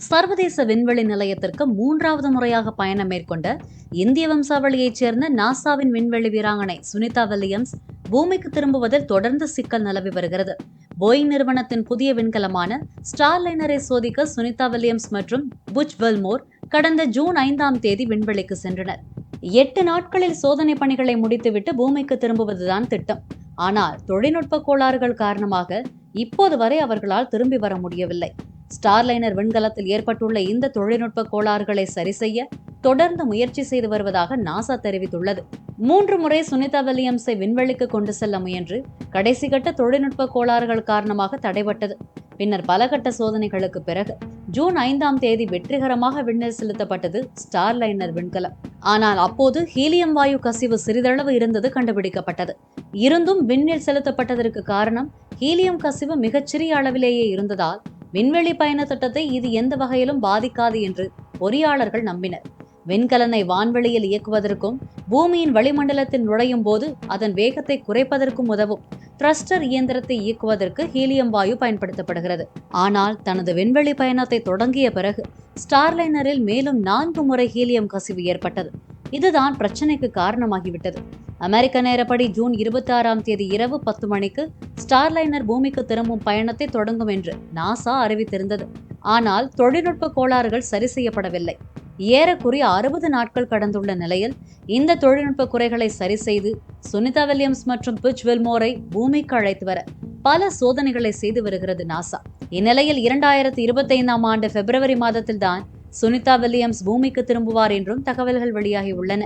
சர்வதேச விண்வெளி நிலையத்திற்கு மூன்றாவது முறையாக பயணம் மேற்கொண்ட இந்திய வம்சாவளியைச் சேர்ந்த நாசாவின் விண்வெளி வீராங்கனை சுனிதா வில்லியம்ஸ் பூமிக்கு திரும்புவதில் தொடர்ந்து சிக்கல் நிலவி வருகிறது. போயிங் நிறுவனத்தின் புதிய விண்கலமான ஸ்டார்லைனரை சோதிக்க சுனிதா வில்லியம்ஸ் மற்றும் புச் வெல்மோர் கடந்த ஜூன் ஐந்தாம் தேதி விண்வெளிக்கு சென்றனர். எட்டு நாட்களில் சோதனை பணிகளை முடித்துவிட்டு பூமிக்கு திரும்புவதுதான் திட்டம். ஆனால் தொழில்நுட்ப கோளாறுகள் காரணமாக இப்போது வரை அவர்களால் திரும்பி வர முடியவில்லை. ஸ்டார்லைனர் விண்கலத்தில் ஏற்பட்டுள்ள இந்த தொழில்நுட்ப கோளாறுகளை சரிசெய்ய தொடர்ந்து முயற்சி செய்து வருவதாக நாசா தெரிவித்துள்ளது. மூன்று முறை சுனிதா வில்லியம்ஸை விண்வெளிக்கு கொண்டு செல்ல முயன்று கடைசி கட்ட தொழில்நுட்ப கோளாறுகள் காரணமாக தடைபட்டது. பின்னர் பல கட்ட சோதனைகளுக்கு பிறகு ஜூன் ஐந்தாம் தேதி வெற்றிகரமாக விண்ணில் செலுத்தப்பட்டது ஸ்டார்லைனர் விண்கலம். ஆனால் அப்போது ஹீலியம் வாயு கசிவு சிறிதளவு இருந்தது கண்டுபிடிக்கப்பட்டது. இருந்தும் விண்ணில் செலுத்தப்பட்டதற்கு காரணம் ஹீலியம் கசிவு மிகச்சிறிய அளவிலேயே இருந்ததால் விண்வெளி பயண திட்டத்தை இது எந்த வகையிலும் பாதிக்காது என்று பொறியாளர்கள் நம்பினர். விண்கலனை வான்வெளியில் இயக்குவதற்கும் பூமியின் வளிமண்டலத்தில் நுழையும் போது அதன் வேகத்தை குறைப்பதற்கும் உதவும் த்ரஸ்டர் இயந்திரத்தை இயக்குவதற்கு ஹீலியம் வாயு பயன்படுத்தப்படுகிறது. ஆனால் தனது விண்வெளி பயணத்தை தொடங்கிய பிறகு ஸ்டார்லைனரில் மேலும் நான்கு முறை ஹீலியம் கசிவு ஏற்பட்டது. இதுதான் பிரச்சனைக்கு காரணமாகிவிட்டது. அமெரிக்க நேரப்படி ஜூன் இருபத்தி ஆறாம் தேதி இரவு பத்து மணிக்கு ஸ்டார்லைனர் பூமிக்கு திரும்பும் பயணத்தை தொடங்கும் என்று நாசா அறிவித்திருந்தது. ஆனால் தொழில்நுட்ப கோளாறுகள் சரி செய்யப்படவில்லை. ஏறக்குறைய அறுபது நாட்கள் கடந்துள்ள நிலையில் இந்த தொழில்நுட்ப குறைகளை சரி செய்து சுனிதா வில்லியம்ஸ் மற்றும் பிச் வெல்மோரை பூமிக்கு அழைத்து வர பல சோதனைகளை செய்து வருகிறது நாசா. இந்நிலையில் இரண்டாயிரத்தி இருபத்தி ஐந்தாம் ஆண்டு பிப்ரவரி மாதத்தில்தான் சுனிதா வில்லியம்ஸ் பூமிக்கு திரும்புவார் என்றும் தகவல்கள் வெளியாகி உள்ளன.